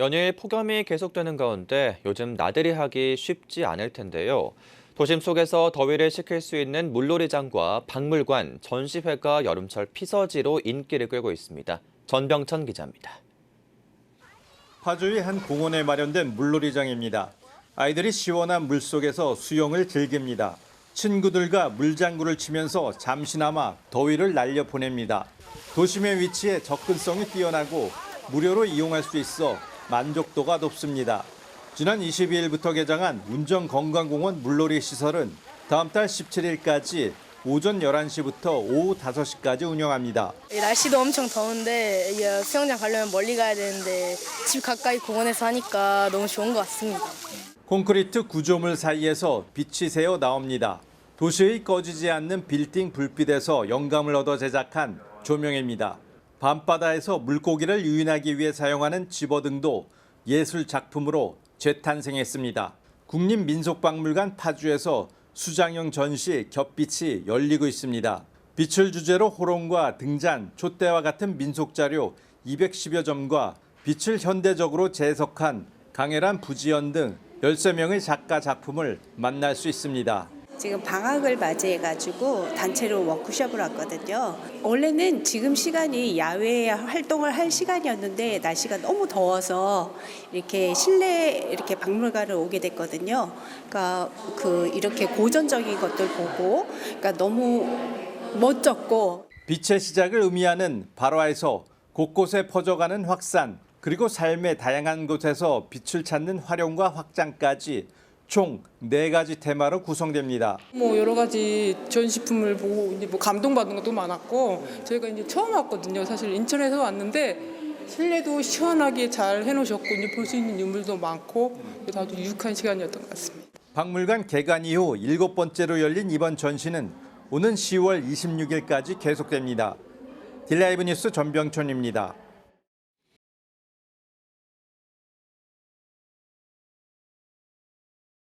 연일 폭염이 계속되는 가운데 요즘 나들이 하기 쉽지 않을 텐데요. 도심 속에서 더위를 식힐 수 있는 물놀이장과 박물관, 전시회가 여름철 피서지로 인기를 끌고 있습니다. 전병천 기자입니다. 파주의 한 공원에 마련된 물놀이장입니다. 아이들이 시원한 물 속에서 수영을 즐깁니다. 친구들과 물장구를 치면서 잠시나마 더위를 날려 보냅니다. 도심에 위치해 접근성이 뛰어나고 무료로 이용할 수 있어 만족도가 높습니다. 지난 22일부터 개장한 운정건강공원 물놀이 시설은 다음 달 17일까지 오전 11시부터 오후 5시까지 운영합니다. 이 날씨도 엄청 더운데 이 수영장 가려면 멀리 가야 되는데 집 가까이 공원에서 하니까 너무 좋은 것 같습니다. 콘크리트 구조물 사이에서 빛이 새어 나옵니다. 도시의 꺼지지 않는 빌딩 불빛에서 영감을 얻어 제작한 조명입니다. 밤바다에서 물고기를 유인하기 위해 사용하는 집어 등도 예술 작품으로 재탄생했습니다. 국립민속박물관 파주에서 수장형 전시 겹빛이 열리고 있습니다. 빛을 주제로 호롱과 등잔, 촛대와 같은 민속 자료 210여 점과 빛을 현대적으로 재해석한 강혜란 부지연 등 13명의 작가 작품을 만날 수 있습니다. 지금 방학을 맞이해가지고 단체로 워크숍을 왔거든요. 원래는 지금 시간이 야외 활동을 할 시간이었는데 날씨가 너무 더워서 이렇게 실내 이렇게 박물관을 오게 됐거든요. 그러니까 그 이렇게 고전적인 것들 보고 그러니까 너무 멋졌고 빛의 시작을 의미하는 발화에서 곳곳에 퍼져가는 확산, 그리고 삶의 다양한 곳에서 빛을 찾는 활용과 확장까지 총 네 가지 테마로 구성됩니다. 뭐 여러 가지 전시품을 보고 이제 뭐 감동받은 것도 많았고 저희가 이제 처음 왔거든요. 사실 인천에서 왔는데 실내도 시원하게 잘 해놓으셨고 이제 볼 수 있는 유물도 많고 아주 유익한 시간이었던 것 같습니다. 박물관 개관 이후 일곱 번째로 열린 이번 전시는 오는 10월 26일까지 계속됩니다. 딜라이브 뉴스 전병천입니다.